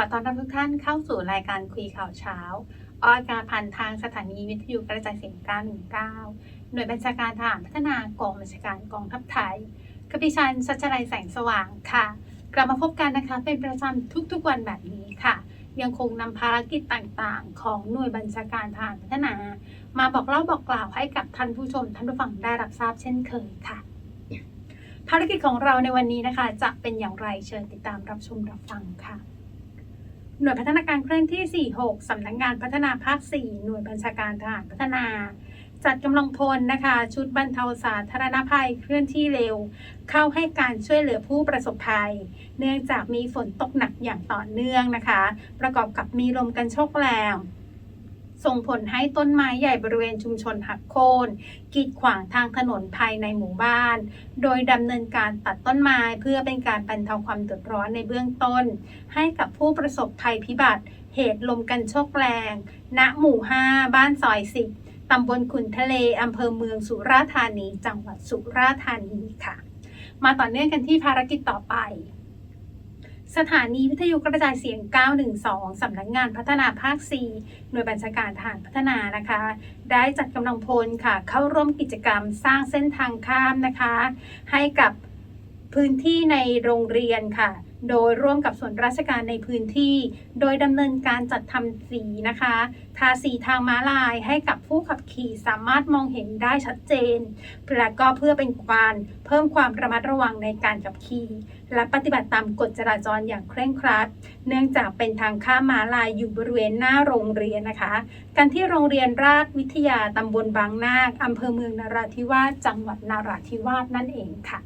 อต้อนรับทุกท่านเข้าสู่รายการคุยข่าวเช้า ออกอากาศผ่านทางสถานีวิทยุกระจายเสียง 919 หน่วยบัญชาการทหารพัฒนากองบัญชาการกองทัพไทยกับดิฉันสัจไรแสงสว่างค่ะ กลับมาพบกันนะคะเป็นประจำทุกๆวันแบบนี้ค่ะ ยังคงนำภารกิจต่างๆ ของหน่วยบัญชาการทหารพัฒนา มาบอกเล่าบอกกล่าวให้กับท่านผู้ชมท่านผู้ฟังได้รับทราบเช่นเคยค่ะ ภารกิจของเราในวันนี้นะคะ จะเป็นอย่างไรเชิญติดตามรับชมรับฟังค่ะ หน่วยพัฒนาการเคลื่อนที่ 46 สำนักงงานพัฒนาภาค 4 หน่วยบัญชาการทหารพัฒนา จัดกำลังพลนะคะ ชุดบรรเทาสาธารณภัยเคลื่อนที่เร็ว เข้าให้การช่วยเหลือผู้ประสบภัย เนื่องจากมีฝนตกหนักอย่างต่อเนื่องนะคะ ประกอบกับมีลมกันโชกแรง ส่งผลให้ต้นไม้ใหญ่บริเวณชุมชนหักโค่นกีดขวางทางถนนภายในหมู่บ้าน โดยดำเนินการตัดต้นไม้เพื่อเป็นการบรรเทาความเดือดร้อนในเบื้องต้น ให้กับผู้ประสบภัยพิบัติ เหตุลมกันโชกแรง ณหมู่ 5 บ้านซอยสิบตำบลขุนทะเลอำเภอเมืองสุราษฎร์ธานี จังหวัดสุราษฎร์ธานีค่ะ มาต่อเนื่องกันที่ภารกิจต่อไป สถานีวิทยุกระจายเสียง 912 สำนักงานพัฒนาภาค 4 หน่วยบัญชาการทหารพัฒนานะคะ ได้จัดกำลังพลค่ะ เข้าร่วมกิจกรรมสร้างเส้นทางข้ามนะคะ ให้กับ พื้นที่ในโรงเรียนค่ะ โดยร่วมกับส่วนราชการในพื้นที่ โดยดำเนินการจัดทำสีนะคะ ทาสีทางม้าลายให้กับผู้ขับขี่สามารถมองเห็นได้ชัดเจน และก็เพื่อเป็นการเพิ่มความระมัดระวังในการขับขี่ และปฏิบัติตามกฎจราจรอย่างเคร่งครัด เนื่องจากเป็นทางข้ามม้าลายอยู่บริเวณหน้าโรงเรียนนะคะ กันที่โรงเรียนราชวิทยาตำบลบางนาคอำเภอเมืองนราธิวาสจังหวัดนราธิวาสนั่นเองค่ะ